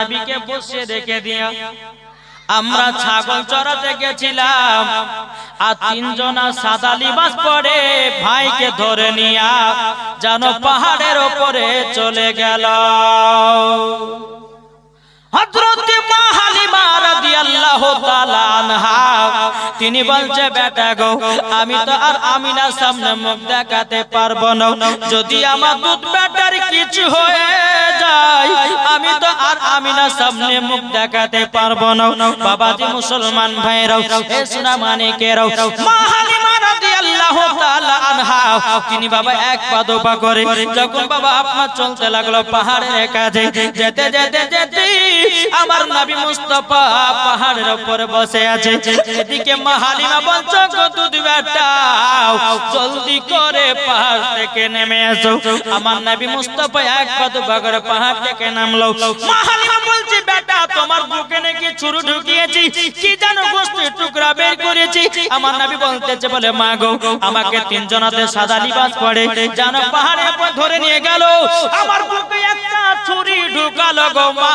নবীকে বসে রেখে দিয়া আমরা ছাগল চড়াতে গেছিলাম আর তিনজনা সাদা লিবাস পরে ভাইকে ধরে নিয়া যেন পাহাড়ের ওপরে চলে গেল। হযরত মা হালিমা রাদিয়াল্লাহু তাআলা আনহা, তিনি বলছে, বেটা গো, আমি তো আর আমিনার সামনে মুখ দেখাতে পারব না। যদি আমার দুধ বেটার কিছু হয়ে যায়, আমি তো আর আমিনার সামনে মুখ দেখাতে পারব না। বাবাজি মুসলমান ভাইরাও এ সোনা মা রাদিয়াল্লাহু তাআলা আনহা, তিনি বাবা এক পা দো পা করে, যখন বাবা আপনার চলতে লাগল পাহাড়ের কাছে, যেতে যেতে যেতে আমার নবী মুস্তাফা পাহাড়ের উপরে বসে আছে। এদিকে মা হালিমা বলছো দুধ বেটাও জলদি করে পাহাড় থেকে নেমে এসো। আমার নবী মুস্তাফা এক পা করে পাহাড় থেকে নামলো। মা হালিমা বলছে, বেটা, তোমার বুকে নাকি ছুরু ঢুকিয়েছি। কি জানো গোস্তের টুকরা বের করেছি? আমার নবী বলতেছে, বলে, মা গো, আমাকে তিনজনাতে সাদা লিবাস পরে জানো পাহাড়ে উপর ধরে নিয়ে গেল। আমার বুকে একটা ছুরি ঢুকালো গো মা।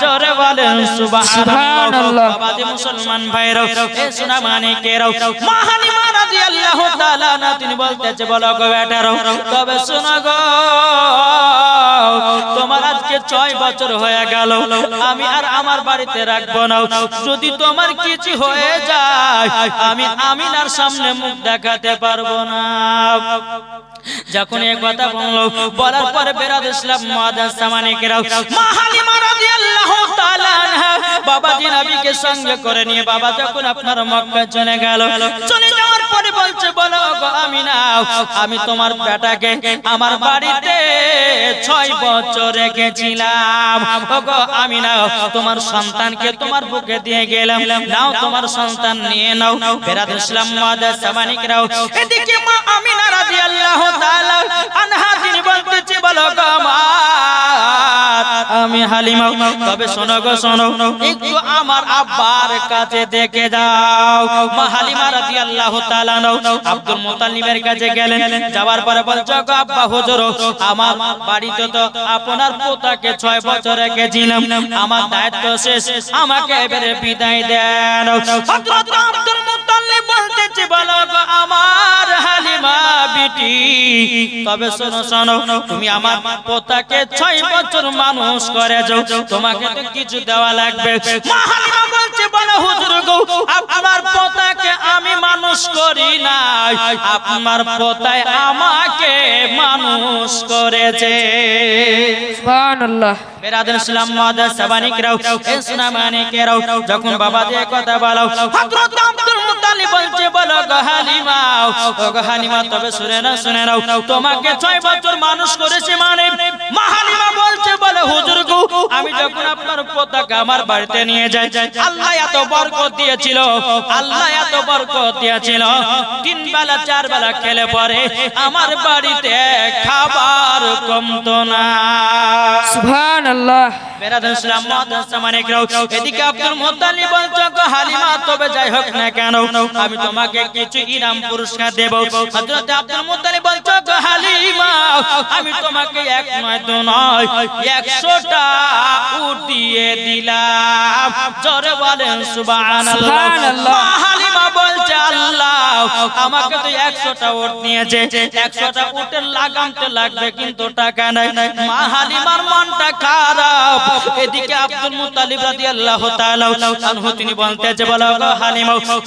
জোরে বলেন সুবহানাল্লাহ। বাবাজি মুসলমান ভাইরাও এ সোনা মানিকেরাও মাহালিমা রাদিয়াল্লাহু তাআলা না তিনি বলতেছে বলো গো বেটারাও তবে শোনো গো তোমার আজকে ছয় বছর হয়ে গেল আমি আর আমার বাড়িতে রাখব না। যদি তোমার কিছু হয়ে যায় আমি আমিনার সামনে মুখ দেখাতে পারব না। যখন এই কথা বলল বলার পরে বেরাদ ইসলাম মাদাস সামানিকেরাও। মা হালিমা রাদিয়াল্লাহু তাআলা আনহা বাবাজি নবীকে সঙ্গে করে নিয়ে বাবা যখন আপনার মক্কা চলে গেল চলে যাওয়ার পরে বলছে বলো গো আমিনা আমি তোমার বেটাকে আমার বাড়িতে ছয় বছর রেখেছিলাম। ও গো আমিনা তোমার সন্তানকে তোমার বুকে দিয়ে গেলাম। নাও তোমার সন্তান নিয়ে নাও। বেরাদ ইসলাম মাদাস সামানিকেরাও। এদিকে মা আমিনা রাদিয়াল্লাহু আমি হালিমা, তবে শোনো গো, শোনো, একটু আমার আব্বার কাছে দেখে যাও। মা হালিমা রাদিয়াল্লাহু তাআলা নাও আব্দুল মুতাল্লিবের কাছে গেলেন। যাওয়ার পরে বলছো, গো আব্বা, হুজুর, আমার বাড়িতে তো আপনার পোতাকে ছয় বছর রেখেছিলাম। আমার দায়িত্ব শেষ, আমাকে এবারে বিদায় দেন। আব্দুল মুতাল্লিব বলতেছে, বলো গো আমার হালিমা, বিটি তবে শোনো শোনো তুমি আমার পোতাকে ছয় বছর মানুষ করে যাও তোমাকে তো কিছু দেওয়া লাগবে। মা বলছে বলো হুজুর গো আপনার পোতাকে আমি মানুষ করি নাই। আপনার পোতায় আমাকে মানুষ করেছে। সুবহানাল্লাহ। বেরাদুল ইসলাম এ যখন বাবা দিয়ে কথা বলো হযরত আব্দুল বলছে বলো গো ও গো তবে শুনে না শুনে নাও। তোমাকে ছয় বছর মানুষ করেছে মানে মা বলছে বলে হুজুর গো আমি যখন আপনার পোতাকে আমার বাড়িতে নিয়ে যাই আল্লাহ এত বরকত দিয়েছিল আল্লাহ এত বরকত দিয়েছিল। তিন বেলা চার বেলা খেলে পরে আমার বাড়িতে খাবার কমতো না। সুবহানাল্লাহ। ইসলাম সামানিকরাও এদিকে আব্দুল মুত্তালিব বলছে হালিমা তবে যাই হোক না কেন আমি তোমাকে কিছু ইনাম পুরস্কার দেব। হযরত আব্দুল মুত্তালিব বলছো গো হালিমা আমি তোমাকে এক নয় তো নয় 100টা উট দিয়ে দিলাম। জোরে বলেন সুবহানাল্লাহ। সুবহানাল্লাহ। হালিমা আল্লাহ, আমাকে তো 100টা উট নিয়েছে। 100টা উটের লাগাম লাগবে কিন্তু টাকা নাই। মা হালিমার মনটা খারাপ। এদিকে আব্দুল মুত্তালিব রাদিয়াল্লাহু তাআলা তিনি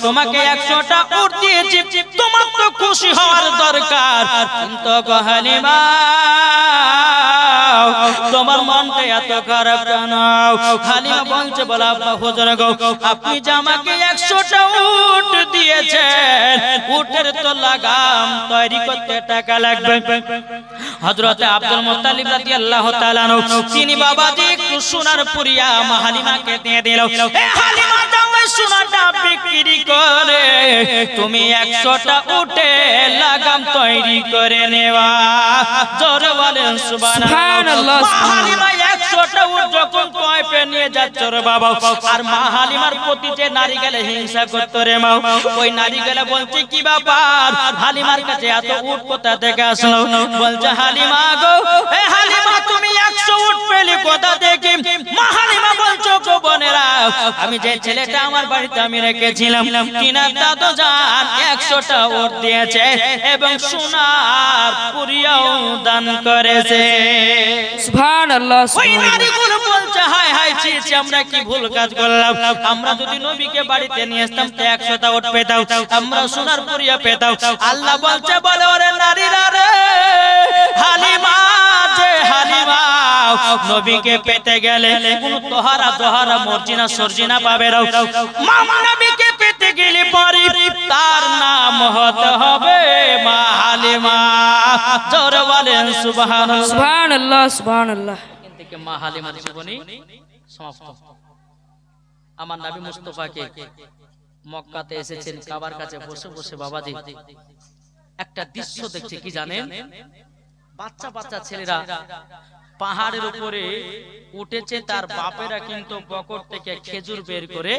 তোমাকে 100টা উট দিয়েছি, তোমার তো খুশি হওয়ার দরকার। কিন্তু তোমার মনটা এত খারাপ কেন? হালিমা বলছে, বলো আব্বা গো, আপনি যে আমাকে 100টা উট দিয়েছেন উটের তো লাগাম তৈরি করতে টাকা লাগবে। হযরতে আব্দুল মুত্তালিব রাদিয়াল্লাহু তাআলা তিনি বাবাজি একটু সোনার পুরিয়া মা হালিমাকে দিয়ে দিল। এ হালিমা যাও সোনাটা বিক্রি করে। তুমি একশোটা উঠে লাগাম তৈরি করে নেওয়া। জোরে বলেন সুবহানাল্লাহ, সুবহানাল্লাহ একশোটা উট যখন কয় পে নিয়ে যাচ্ছ রে বাবা? আর মা হালিমার প্রতি যে নারী গেলে হিংসা করতো রে মা। ওই নারী গেলে বলছে, কি ব্যাপার? হালিমার কাছে এত উট কোথা থেকে আসলো? বলছে, হালিমা গো হালিমা পেলি কোথা থেকে মা বলছো গো বোনেরা আমি যে ছেলেটা আমার বাড়িতে আমি রেখেছিলাম কিনা দাদু জান একশোটা উঠ দিয়েছে এবং সোনার পুরিয়াও দান করেছে। ওই নারীগুলো বলছে আমরা কি ভুল কাজ করলাম। আমরা যদি নবীকে বাড়িতে নিয়ে আসতাম তো একশোটা ওট পেতাম আমরা সোনার পুরিয়া পেতাম। আল্লাহ বলছে বলে ওরে নারীরা রে হালিমা যে হালিমা। নবীকে পেতে গেলে কোন তোহারা তোহারা মর্জিনা সর্জিনা পাবে রাও মামা নবীকে পেতে গেলে পরে তার নাম হতে হবে মা হালিমা। জোরে বলেন সুবহানাল্লাহ। সুবহানাল্লাহ সুবহানাল্লাহ। এখান থেকে মা হালিমার জীবনী সমাপ্ত। আমার নবী মুস্তফাকে মক্কাতে এসেছেন কাবার কাছে বসে বসে বাবাজি। একটা দৃশ্য দেখছে কি জানেন? বাচ্চা বাচ্চা ছেলেরা পাহাড়ের উপরে উঠেছে তার বাপেরা কিন্তু বকর থেকে খেজুর বের করে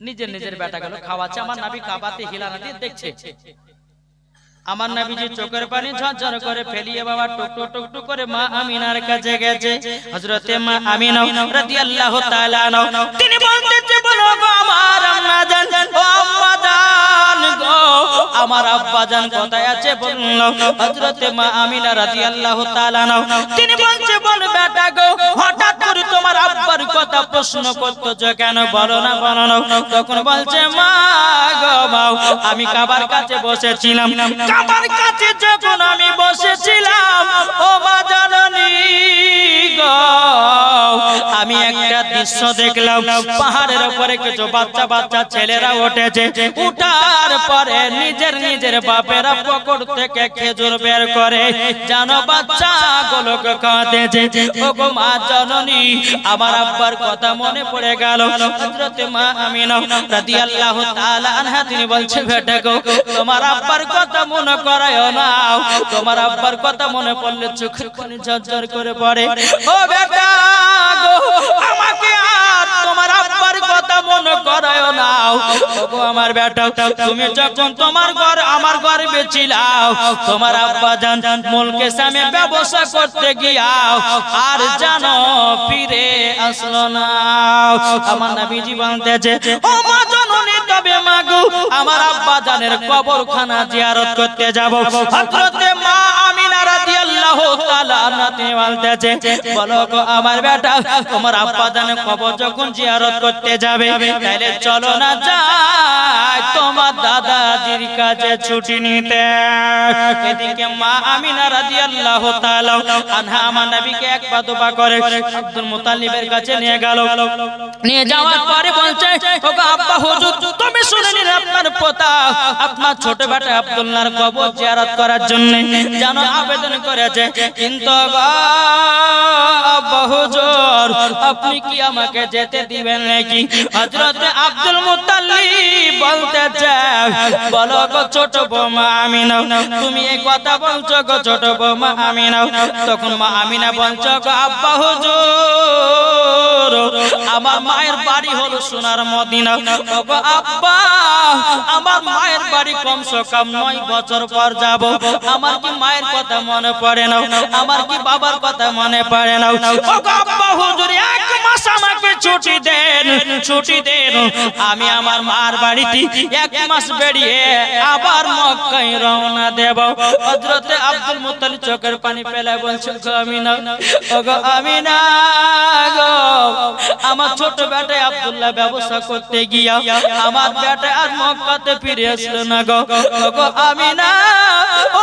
নিজের নিজের বেটা গেল খাওয়াচ্ছে। আমার নাবি কাবাতে হিলানা দিয়ে দেখছে। আমার নবীজি চোখের পানি ঝরঝর করে ফেলিয়ে বাবা টুক টুক টুক টুক করে মা আমিনার কাছে গেছে। হযরতে মা আমিনা রাদিয়াল্লাহু তাআলা আনহা। তিনি বলতেছে বলো গো আমার আম্মা জান ও আম্মা জান গো আমার আব্বা জান কোথায় আছে বলল। হযরতে মা আমিনা রাদিয়াল্লাহু তাআলা আনহা। তিনি বলছে বল বেটা গো হঠাৎ করে তোমার আব্বার কথা প্রশ্ন করতেছো কেন? বলো না বলো না। তখন বলছে মা গো মাও আমি কাবার কাছে বসেছিলাম। কাবার কাছে যখন আমি বসেছিলাম, ও মা জাননী আমি একটা দৃশ্য দেখলাম। পাহাড়ের উপরে কিছু বাচ্চা বাচ্চা ছেলেরা উঠেছে। উঠার পরে নিজের নিজের বাপেরা পকড় থেকে খেজুর বের করে, জানো বাচ্চা, গুলোকে কাঁদেছে। ও গো মা জননী, আমার আব্বার কথা মনে পড়ে গেল। হযরতে মা আমিনা রাদিয়াল্লাহু তাআলা আনহা, তিনি বলছে বেটা গো, তোমার আব্বার কথা মনে করায় না। তোমার আব্বার কথা মনে পড়লে চোখের পানি ঝরঝর করে পড়ে। ও বেটা গো, আমাকে আব্বার কথা মনে করায় না। ওগো আমার বেটা, তুমি যখন তোমার ঘর, আমার ঘরে বেচিলাও তোমার আব্বা জান মুলকে সামনে ব্যবসা করতে গিয়াও। আর জানো ফিরে আসলো না। আমার নবীজি বলতেছে, ও মা জননী, তবে মাগো, আমার আব্বা জানের কবরখানা জিয়ারত করতে যাব। হযরতে মা বলতেছে বলো গো, আমার বেটা, তোমার যখন জিয়ারত করতে যাবে তাহলে চলো না যাই, তোমার কাছে ছুটি নিতে। এদিকে মা আনহা আমার নবীকে করে আব্দুল মুতাল্লিবের কাছে নিয়ে গেল। নিয়ে যাওয়ার পরে বলছে আব্বা হুজুর, তুমি শুনে নিন আপনার পোতা, আপনার ছোট বেটা আব্দুল্লাহর কবর জিয়ারত করার জন্য জানো আবেদন করেছে। কিন্তু হুজুর আপনি কি আমাকে যেতে দিবেন নাকি? হযরত আব্দুল মুতাল্লিব বলতেছে বলো গো ছোট বৌমা আমিনা, তুমি এই কথা বলছো গো ছোট বৌমা আমিনা, তখন মা আমিনা বলছো গো আব্বা হুজুর। আমার মায়ের বাড়ি হলো সোনার মদিনা। ওগো আব্বা, আমার মায়ের বাড়ি কমসে কম নয় বছর পর যাব। আমার কি মায়ের কথা মনে পড়ে না? আমার কি বাবার কথা মনে পড়ে না? হুজুর, এক মাস আমাকে ছুটি দেন ছুটি দেন। আমি আমার মার এক মাস বেরিয়ে আবার মক্কায় রওনা দেব। আব্দুল মুত্তালিব চোখের পানি বলছে গো আমিনা আমিনা গো, আমার ছোট বেটা আব্দুল্লাহ ব্যবসা করতে গিয়া আমার বেটা আর মক্কাতে ফিরে আসলো না গো। ওগো আমিনা, ও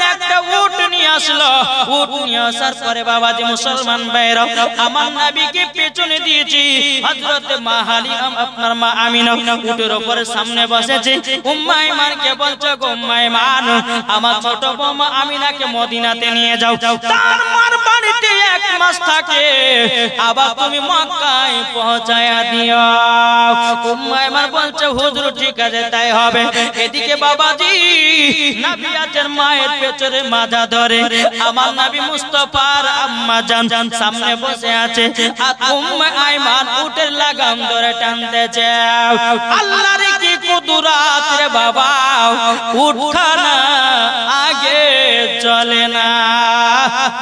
একটা উট নিয়ে আসলো উট নিয়ে আসার পরে বাবাজি মুসলমান ভাইরা আমার নবীকে পেছনে দিয়েছি, হযরত মা আপনার মা আমিনা উটের উপরে সামনে বসেছে উম্মা আইমানকে বলছো গো উম্মা আইমান আমার ছোট বৌমা আমিনাকে মদিনাতে নিয়ে যাও, তার মার বাড়িতে এক মাস থাকে, আবার তুমি মক্কায় পৌঁছায়া দিও। উম্মা আইমান বলছে, হুজুর, ঠিক আছে, তাই হবে। এদিকে বাবাজি নবী আছেন মায়ের পেছনে মাজা ধরে আমার নবী মুস্তাফার আম্মা জান সামনে বসে আছে। আর উম্মে আইমান উটের লাগাম ধরে টানতেছে। আল্লাহর কি কুদরাত রে বাবা উঠখানা আগে চলে না।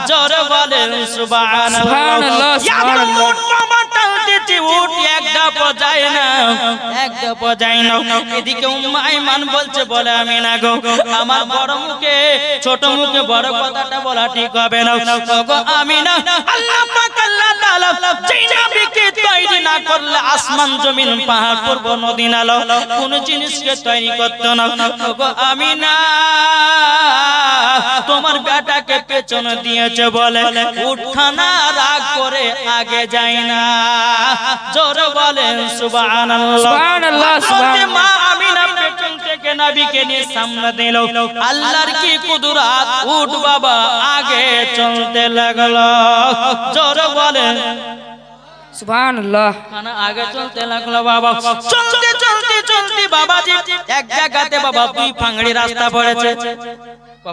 জোরে বলেন সুবহানাল্লাহ। সুবহানাল্লাহ, সুবহানাল্লাহ। উট বাবা টানতেছে ধাপ যায় না। এক যায় না। এদিকে বলছে, বলে আমি না গো। আমার বড় মুখে, ছোট মুখে বড় কথাটা বলা ঠিক হবে না। গো আমি না। না আসমান, জমিন, পাহাড়, পর্ব, নদী, নালা, কোন জিনিসকে তৈরি করতো না। গো আমি না। তোমার বেটাকে পেছনে দিয়েছে বলে উঠানা রাগ করে আগে যাই না। জোরে বলেন সুবহানাল্লাহ। সুবহানাল্লাহ, সুবহানাল্লাহ। মা আমিনা পেছন থেকে নবীকে নিয়ে সামনে দিল। আল্লাহর কি কুদরাত? উঠ বাবা আগে চলতে লাগল। জোরে বলেন। সুবহানাল্লাহ। খানা আগে চলতে লাগল বাবা। চলতে চলতে চলতে বাবাজি এক জায়গাতে বাবা দুই ফাংড়ি রাস্তা পড়েছে। ক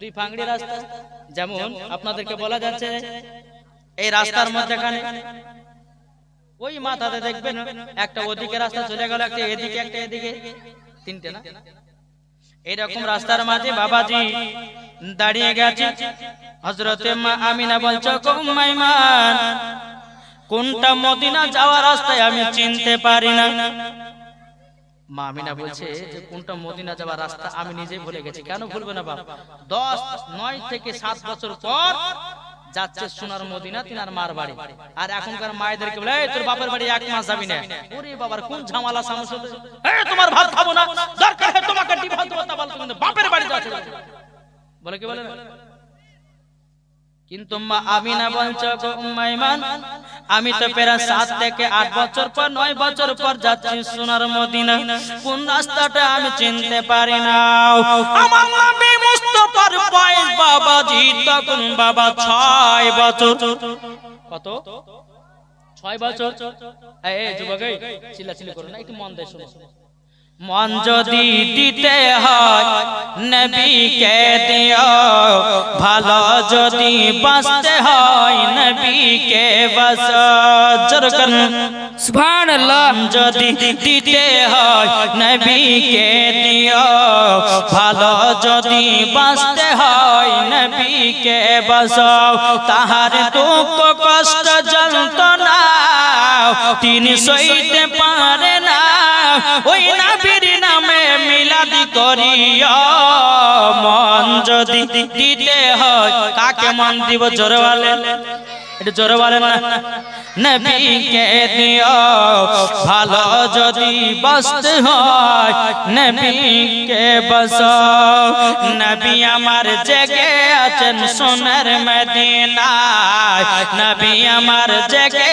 দুই ফাংড়ি রাস্তা। যেমন আপনাদেরকে বলা যাচ্ছে, এই রাস্তার মধ্যেখানে ওই মাথাতে দেখবেন একটা ওদিকে রাস্তা চলে গেল, একটা এদিকে একটা এদিকে। তিনটে না? এইরকম রাস্তার মাঝে বাবাজি দাঁড়িয়ে গেছে। হজরতে মা আমিনা বলছো কোনটা মদিনা যাওয়ার রাস্তায় আমি চিনতে পারি না? মা আমিনা বলছে যে কোনটা মদিনা যাওয়ার রাস্তা আমি নিজেই ভুলে গেছি। কেন ভুলবে না বাপ? দশ নয় থেকে সাত বছর পর যাচ্ছে সোনার মদিনা তিনার মার বাড়ি। আর এখনকার মায়েদেরকে বলে তোর বাপের বাড়ি এক মাস যাবি না ওরে বাবার কোন ঝামেলা সমস্যা এই তোমার ভাত খাব না। দরকার হয় তোমাকে ডিভা দেবো তা বলতো কিন্তু বাপের বাড়ি যাচ্ছে বলে কি বলে? না? কিন্তু মা আমিনা বলছো উম্মাইমান আমি তো প্রায় সাত থেকে আট বছর পর নয় বছর পর যাচ্ছি সোনার মদিনা। কোন রাস্তাটা আমি চিনতে পারি না। আমার নবী মুস্তাফার বয়স বাবাজি তখন বাবা ছয় বছর। কত? ছয় বছর? এই যুবক করো না একটু মন দিয়ে শোনো। মন যদি দিতে হয় নবীকে দিও। ভালো যদি বাঁচতে হয় নবীকে বাস জরকন যদি দিতে হয় নবীকে দিও। ভালো যদি বাঁচতে হয় নবীকে বাসাও তাহার দুঃখ কষ্ট যন্ত্রণা তিনি সইতে পারে না। ওই নবীর নামে মিলাদি মন যদি দিতে হয়, কাকে মন দিব জোরে বলেন এটা জোরে বলেন না? নবীকে দিও। ভালো যদি বাঁচতে হয়, নবীকে বস নবী আমার জেগে আছেন সোনার মদিনায়। নবী আমার জেগে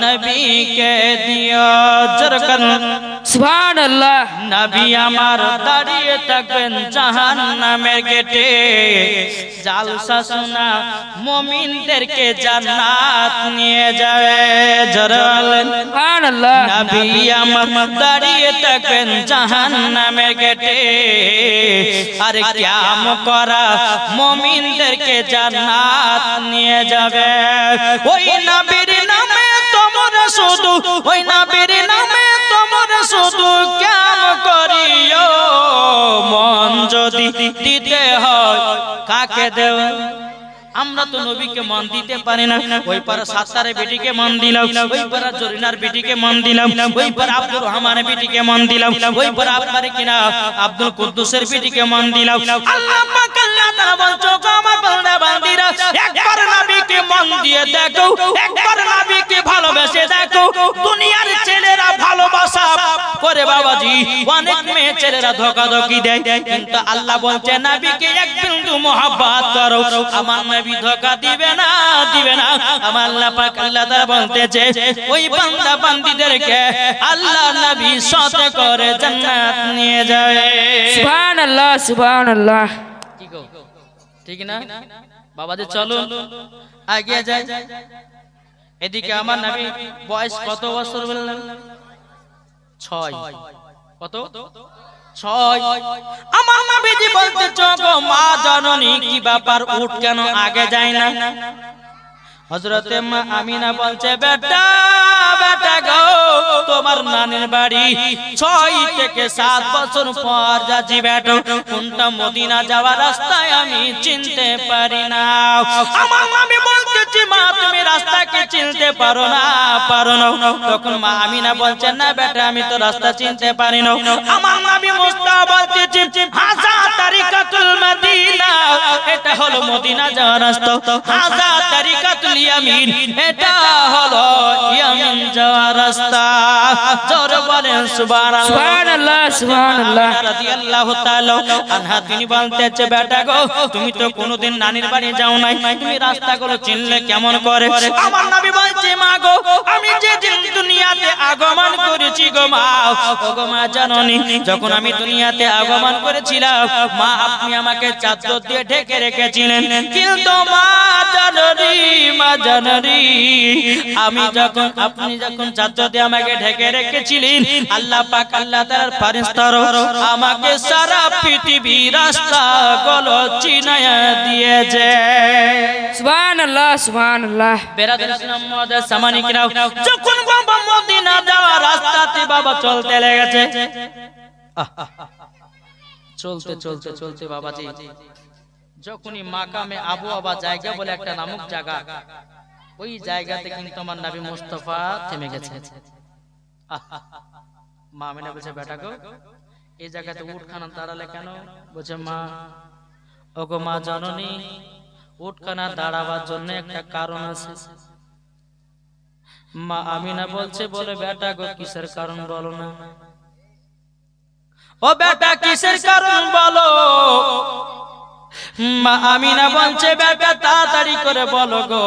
নবীকে দিও জরকন সুবহানাল্লাহ নবী আমার দাঁড়িয়ে থাকবেন জাহান নামের গেটে জালসা শোনা মমিনদেরকে জান্নাত নিয়ে যাবে জরালেন সুবহানাল্লাহ নবী আমার দাঁড়িয়ে থাকবেন জাহান নামের গেটে আর ক্যাম করা মমিনদেরকে জান্নাত নিয়ে যাবে ওই নবীর নামে তোমরা শুধু ওই নাবির নামে তোমার শুধু কেন করিও। মন যদি দিতে হয় কাকে দেওয়া আমরা তো নবীকে মন দিতে পারি না। ওই পারে সাত্তারে বেটিকে মন দিলাম। ওই পারে জরিনার বেটিকে মন দিলাম। ওই পারে আব্দুর রহমানের বেটিকে মন দিলাম। ওই পারে আপনার কিনা আব্দুল কুদ্দুসের বেটিকে মন দিলাম। আল্লাহ পাক আল্লাহ তাআলা বলছো আমার বান্দা বান্দিরা, একবার নবীকে মন দিয়ে দেখো, একবার নবীকে ভালোবেসে দেখো। দুনিয়ার ছেলেরা ভালোবাসা করে বাবাজি, অনেক মেয়ে ছেলেরা ধোকাধকি দেয়। কিন্তু আল্লাহ বলছে, নবীকে এক বিন্দু মোহাব্বত করো। আমার নবী ধোকা দিবে না দিবে না। আমার আল্লাহ পাক আল্লাহ তাআলা বলতেছে ওই বান্দা বান্দিদেরকে আল্লাহ নবী সাথে করে জান্নাত নিয়ে যাবে। সুবহান আল্লাহ সুবহান আল্লাহ কি গো? ঠিক না? বাবাজি চলো এগিয়ে যাই। এদিকে আমার নবী বয়স কত বছর বললেন? ছয়। কত? ছয়। বলতে মা কি উঠ কেন? আগে যায় না। হজরতে বলছে, বেটা বেটা তোমার নানের বাড়ি ছয় থেকে সাত বছর পর যাচ্ছি কোনটা মদিনা যাওয়ার রাস্তায় আমি চিনতে পারি না। আমার আমি বলতেছি মা তুমি রাস্তাকে চিনতে পারো না পারো না। তখন মা আমিনা বলছে না বেটা আমি তো রাস্তা চিনতে পারি না। আমার নাবি মুস্তা বলতেছি হাজা তারিকাতুল মদিনা এটা হলো মদিনা যাওয়ার রাস্তা। হাজা তারিকাতুল ইয়ামিন এটা হলো ইয়ামিন যাওয়ার রাস্তা। জোর বলেন সুবহানাল্লাহ। সুবহান আল্লাহ রাদিয়াল্লাহু তাআলা আনহা তিনি বলতেছে বেটা গো তুমি তো কোনোদিন নানির বাড়ি যাও নাই। তুমি রাস্তাগুলো চিনলে কেমন করে আমার নবী বলছে মা গো আমি যে দিন দুনিয়াতে আগমন করেছি গো মা ও গো মা জাননি যখন আমি দুনিয়াতে আগমন করেছিলাম মা আপনি আমাকে চাদর দিয়ে ঢেকে রেখেছিলেন। কিন্তু মা আমি যখন আপনি যখন দিয়ে আমাকে ঢেকে রেখেছিলেন আল্লাহ পাক আল্লাহ তাআলার ফেরেশতারা আমাকে সারা পৃথিবী রাস্তা গুলো চিনায়া দিয়েছে। যখন বাবা মদিনা রাস্তাতে বাবা চলতে লেগেছে। চলতে চলতে চলতে বাবাজি। যখনই মাকামে আবু আবা জায়গা বলে একটা নামক জায়গা, ওই জায়গাতে কিন্তু আমার নবী মুস্তফা থেমে গেছে। মা আমিনা বলছে, বেটা গো, এই জায়গাতে উঠখানা দাঁড়ালে কেন? বলছে, মা, ওগো মা জননী উঠখানা দাঁড়াবার জন্য একটা কারণ আছে। মা আমিনা বলছে, বলে, বেটা গো, কিসের কারণ বলো না? ও বেটা, কিসের কারণ বলো? মা আমিনা বলছে বেটা তাড়াতাড়ি করে বলো গো।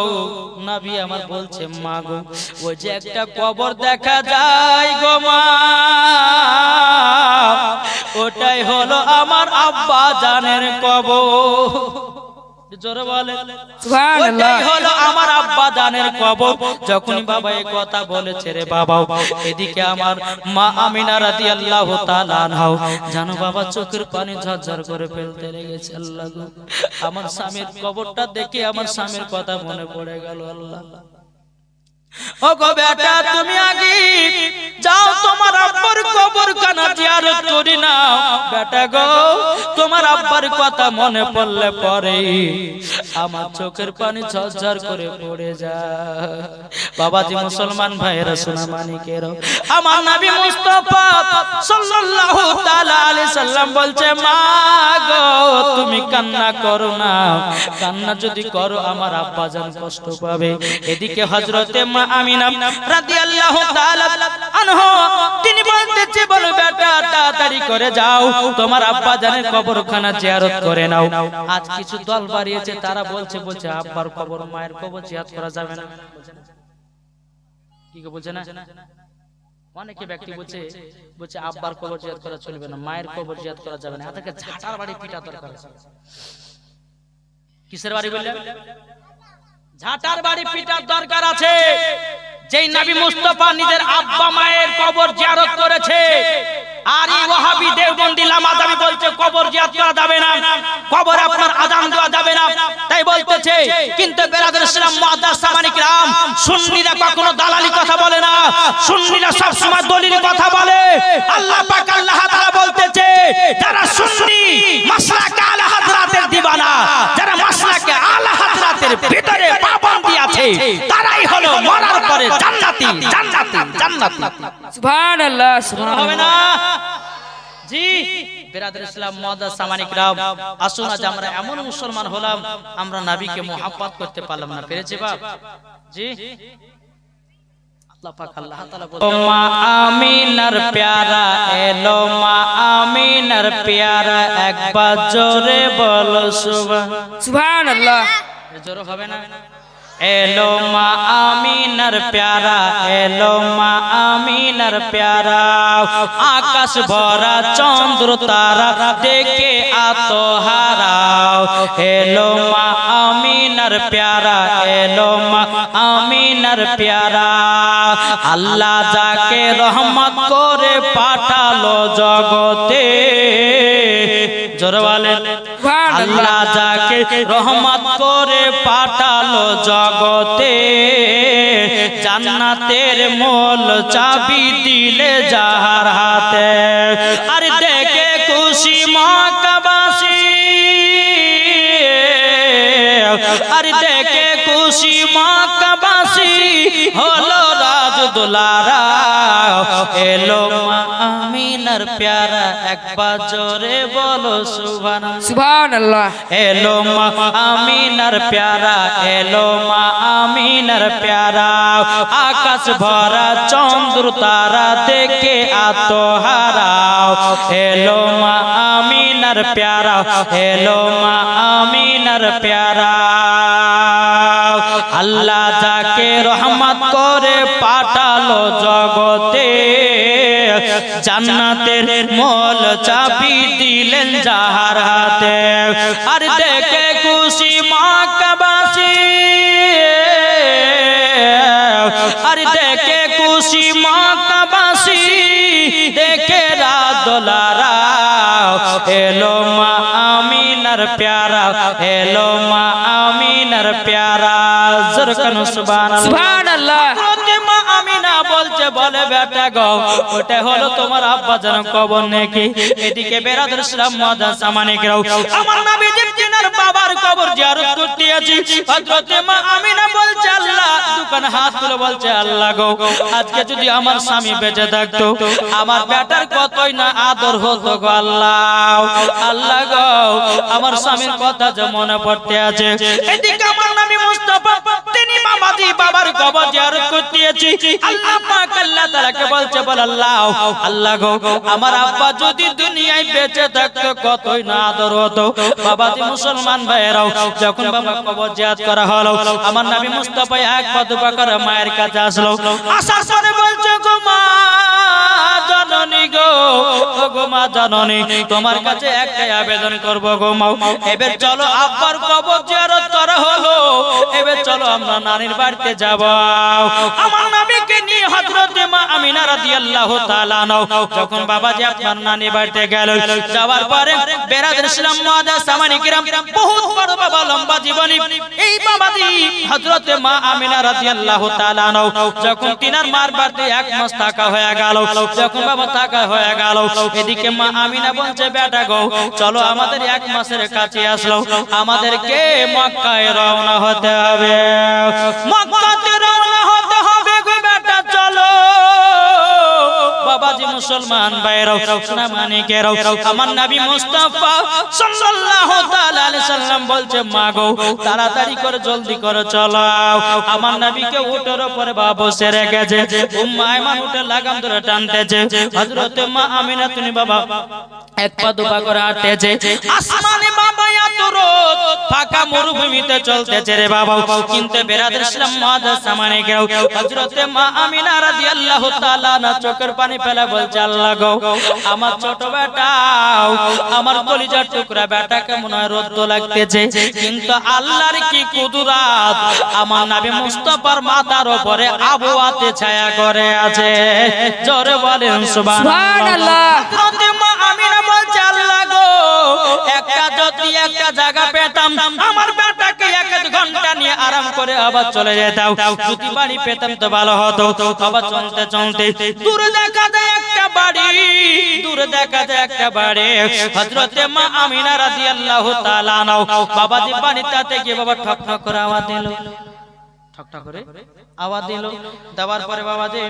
নবী আমার বলছে মা গো ওই যে একটা কবর দেখা যায় গো মা। ওটাই হলো আমার আব্বা জানের কবর। জোরে বলে সুবহান হলো আমার আব্বা জানের কবর। যখন বাবা এই কথা বলেছে রে বাবা এদিকে আমার মা আমিনা রাদিয়াল্লাহু তাআলা আনহাও। জানো বাবা চোখের পানি ঝরঝর করে ফেলতে লেগেছে আল্লাহ গো। আমার স্বামীর কবরটা দেখে আমার স্বামীর কথা মনে পড়ে গেল আল্লাহ। ও গো বেটা, তুমি আগে যাও, তোমার আব্বার কবর করি বেটা গো, তোমার আব্বার কথা মনে পড়লে পরে আমার চোখের পানি ঝরঝর করে পড়ে যায়। বাবাজি মুসলমান ভাইয়েরা, সোনা মানিকের আমার নবী মুস্তাফা সাল্লাল্লাহু তাআলা আলাইহি সাল্লাম বলছে, মা গো, তুমি কান্না করো না। কান্না যদি করো, আমার আব্বা জান কষ্ট পাবে। এদিকে হযরতে মা আমিনা রাদিয়াল্লাহু তাআলা আনহা, তিনি বলতেছে, বলো বেটা, তাড়াতাড়ি করে যাও। তোমার আব্বা জানের কবরখানা জিয়ারত করে নাও। আজ কিছু দল বাড়িয়েছে, তারা বলছে বলছে, আব্বার কবর, মায়ের কবর জিয়ারত করা যাবে না। কি বলছে না? অনেকে ব্যক্তি বলছে বলছে, আব্বার কবর জিয়াদ করা চলবে না, মায়ের কবর জিয়াদ করা যাবে না। এটাকে ঝাঁটার বাড়ি পিটা দরকার কিসের বাড়ি বললেন ঝাঁটার বাড়ি পিটার দরকার আছে। যেই নবী মুস্তফা নিজের আব্বা মায়ের কবর জিয়ারত করেছে। আর তাই বলতেছে, কিন্তু কখনো দালালি কথা বলে না। সুন্নিরা দলিল কথা বলে। আল্লাহ আল্লাহ বলতেছে, যারা সুন্নি মাসলাক আলা হযরতের দিবানা, যারা মাসলাকে আলা আছে, তারাই হলো মরা পরে জান্নাতি জান্নাতি জান্নাতি সুবহানাল্লাহ সুবহানাল্লাহ হবে না? জি বেরাদের ইসলাম মহাদাস সামানিক রাম। আসুন আজ আমরা এমন মুসলমান হলাম আমরা নাবিকে মোহাব্বত করতে পারলাম না। পেরেছি বাপ? জি। আল্লাহ পাক আল্লাহ তাআলা বলেন মা আমিনার প্যারা এলো মা আমিনার প্যারা একবার জোরে বলো সুবহান। সুবহানাল্লাহ। জোরে হবে না? এলো মা আমিনার প্যারা, এলো মা আমিনার প্যারা। আকাশ ভরা, চন্দ্র তারা দেখে আতো হারাও এলো মা আমিনার প্যারা, এলো মা আমিনার প্যারা। আল্লাহ যাকে রহমত করে পাঠালো জগতে জোরে বলেন আল্লাহ যাকে রহমত করে পাঠালো জগতে জান্নাতের মোল চাবি দিলে যাহার হাতে। আর দেখে খুশি মকাবাসী আর দেখে খুশি মকাবাসী হলো দুলারা এলো মা আমিনার প্যারা একবার জোরে বলো সুবহান সুবহানাল্লাহ। এলো মা আমিনার প্যারা এলো মা আমিনার প্যারা। আকাশ ভরা চন্দ্র তারা দেখে আতো হারাও এলো মা আমিনার প্যারা এলো মা আমিনার প্যারা। আল্লাহ যাকে রহমত করে পাঠালো জগতে জান্নাতের মোল চাবি দিলেন যাহার হাতে। আর দেখে খুশি মাকাবাসী আর দেখে খুশি মাকাবাসী দেখে রাদলারা, এলো মা আমিনার প্যারা, এলো মা আমিনার প্যারা। জরকান সুবহান সুবহানাল্লাহ। মা আমিনা বলছে, বলে বেটা গো, ওটা হলো তোমার আব্বা যেন কবর নাকি? এদিকে বেরাদের ইসলাম মাদা সামানিক রাও, আমার নবী জিনার আজকে যদি আমার স্বামী বেঁচে থাকতো, আমার বেটার কতই না আদর হতো আল্লাহ আল্লাহ গো, আমার স্বামীর কথা যে মনে পড়তে আছে। এদিকে আমার নবী মুস্তাফা তিনি বাবার কবর জিয়ারত করতে আছি আল্লাহ পাক আল্লাহ তাআলাকে বলছে, বল আল্লাহ আল্লাহ গো, আমার আব্বা যদি দুনিয়ায় বেঁচে থাকতো, কতই না আদর হতো। মুসলমান যখন বাবা কবর জিয়ারত করা হলো, আমার নবী মুস্তাফা এক মায়ের কাছে আসলো। আসার পরে বলছে, গো মা গো মা তোমার কাছে একটাই আবেদন করব গো এবার চলো আব্বার কবর জিয়ারত করা হলো। এবার চলো আমরা নানির বাড়িতে যাব। আমার নবীকে নিয়ে হযরত মা আমিনা রাদিয়াল্লাহু তাআলা নাও যখন বাবাজি আপনার নানি বাড়িতে গেল, যাওয়ার পরে বেরাদের ইসলাম মাদা সামানি কিরাম। বহুত বড় বাবা, লম্বা জীবনী। এই বাবাজি হযরত মা আমিনা রাদিয়াল্লাহু তাআলা নাও যখন তিনার মার বাড়িতে এক মাস থাকা হয়ে গেল, যখন বাবা থাকা হয়ে গেল, এদিকে মা আমিনা বলছে, বেটা গো, চলো আমাদের এক মাসের কাছে আসলো। আমাদেরকে মক্কায় রওনা হতে হবে। মক্কাতে মুসলমান ভাইরাও সোনা মানিকেরাও আমার নবী মুস্তাফা সাল্লাল্লাহু তাআলা আলাইহি সাল্লাম বলছে মা গো তাড়াতাড়ি করে জলদি করে চলো। আমার নবীকে উটের উপরে বাবা বসে রেখেছে, উম্মা আয়মান উটে লাগাম ধরে টানতেছে, হযরত মা আমিনা তুমি বাবা এক পা দুপা করে হাঁটতেছে, আসমানে বাবা, এত রোদ, ফাঁকা মরুভূমিতে চলতেছে রে বাবা। কিন্তু বেরাদের ইসলাম মাদার সামানে গেও হযরতে মা আমিনা রাদিয়াল্লাহু তাআলা না চোখের পানি ফেলে বলছে আল্লাহ গো আমার ছোট বেটাও আমার কলিজার টুকরা বেটাকে মনে হয় রোদ লাগতেছে। কিন্তু আল্লাহর কি কুদুরাত? আমার নাবি মুস্তফার মাথার উপরে আবহাওয়াতে ছায়া করে আছে। জোরে বলেন সুবহানাল্লাহ। একটা যদি একটা জায়গা পেতাম, আমার বেটাকে এক ঘণ্টা নিয়ে আরাম করে আবার চলে যেতাম। যদি বাড়ি পেতাম তো ভালো হতো, আবার চলতে চলতে। দূরে দেখা যায় একটা বাড়ি, দূরে দেখা যায় একটা বাড়ি। হযরতে মা আমিনা রাদিয়াল্লাহু তাআলা নাও বাবা দি বাড়িতে থেকে বাবা ঠক ঠক করে আওয়াজ দিল। ঠক ঠক করে আওয়াজ দিল। দেওয়ার পরে বাবা যে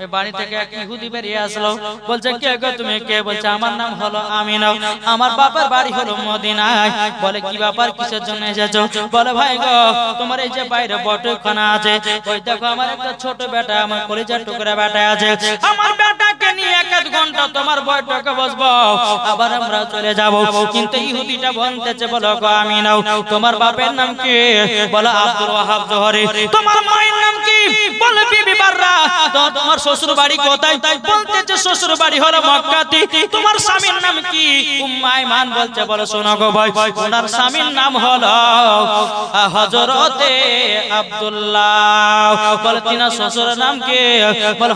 ওই বাড়ি থেকে এক ইহুদি বেরিয়ে আসলো। বলছে কে গো তুমি? কে? বলছে আমার নাম হলো আমিনা। আমার বাবার বাড়ি হলো মদিনায়। বলে কি ব্যাপার? কিসের জন্য এসেছ? বলে ভাই গো তোমার এই যে বাইরে বটখানা আছে ওই দেখো আমার একটা ছোট বেটা আমার কলিজার টুকরা বেটা আছে। আমার বেটাকে নিয়ে তোমার বাপের নাম কি? বলো আব্দুল ওয়াহাব জোহরি। তোমার মায়ের নাম কি? বলে বিবি বাররা। তোমার শ্বশুর বাড়ি কোথায়? বলতেছে শ্বশুর বাড়ি হলো মক্কাতে। তোমার স্বামীর নাম কি? উম্মাই মান বলছে, বলে শোনো গো ভাই। ওনার স্বামীর নাম হলো হযরতে আব্দুল্লাহ। বলে, তিনার শ্বশুরের নাম কি? বলে